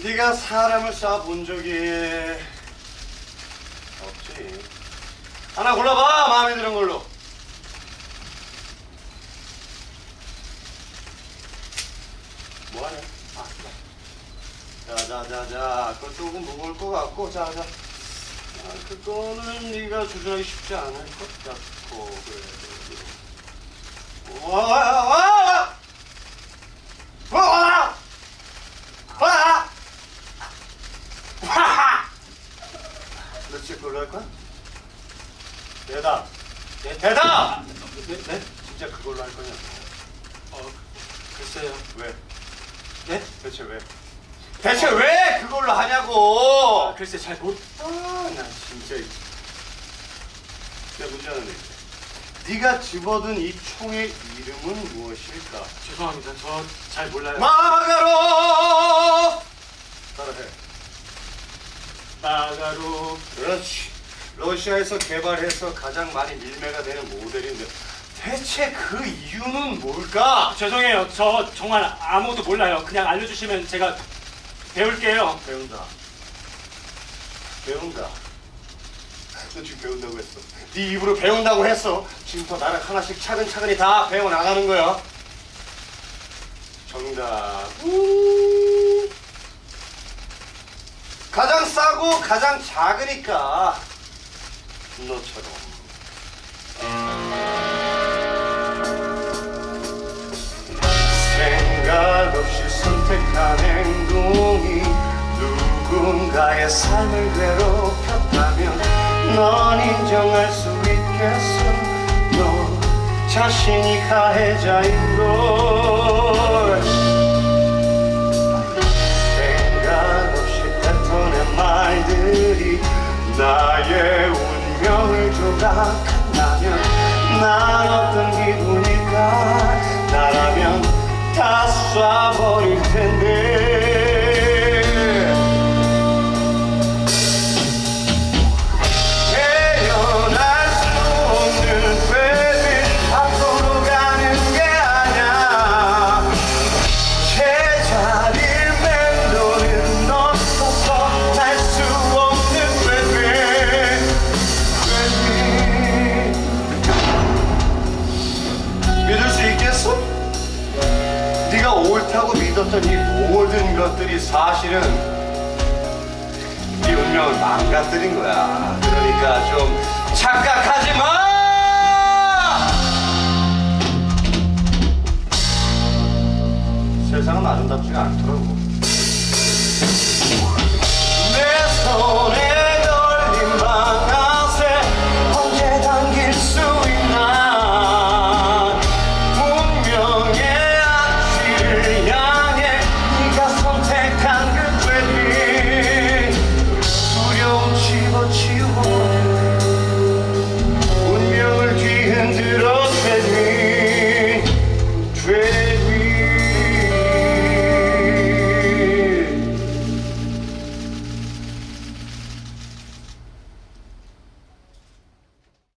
네가 사람을 쏴본 적이 없지. 하나 골라봐 마음에 드는 걸로. 뭐하냐? 아, 자, 자, 자, 자, 그거 조금 무거울 것 같고, 자, 자. 아, 그거는 네가 조절하기 쉽지 않을 것 같고, 그래. 와! 와! 와! 와! 와! 너 진짜 그 걸로 할 거야? 대답. 네, 대답! 네? 네? 진짜 그걸로 할 거냐? 어, 글쎄요. 왜? 네? 대체 왜? 대체 왜 그걸로 하냐고! 아, 글쎄 잘 못. 아, 나 진짜. 이- 내가 문제 하나 낼게. 네가 집어든 이 총의 이름은 무엇일까? 죄송합니다. 저 잘 몰라요. 마가로! 따라해. 나가로. 그렇지. 러시아에서 개발해서 가장 많이 밀매가 되는 모델인데 대체 그 이유는 뭘까? 죄송해요. 저 정말 아무것도 몰라요. 그냥 알려주시면 제가 배울게요. 배운다. 배운다. 너 지금 배운다고 했어. 네 입으로 배운다고 했어. 지금부터 나랑 하나씩 차근차근히 다 배워 나가는 거야. 정답. 음. 가장 싸고 가장 작으니까 너처럼. 생각 없이 선택한 행동이 누군가의 삶을 괴롭혔다면 넌 인정할 수 있겠어 너 자신이 가해자인 걸 조각한다면 난 어떤 기분일까? 나라면 다 쏴버릴 텐데 네가 옳다고 믿었던 이 모든 것들이 사실은 네 운명을 망가뜨린 거야. 그러니까 좀 착각하지 마! 세상은 아름답지가 않더라고.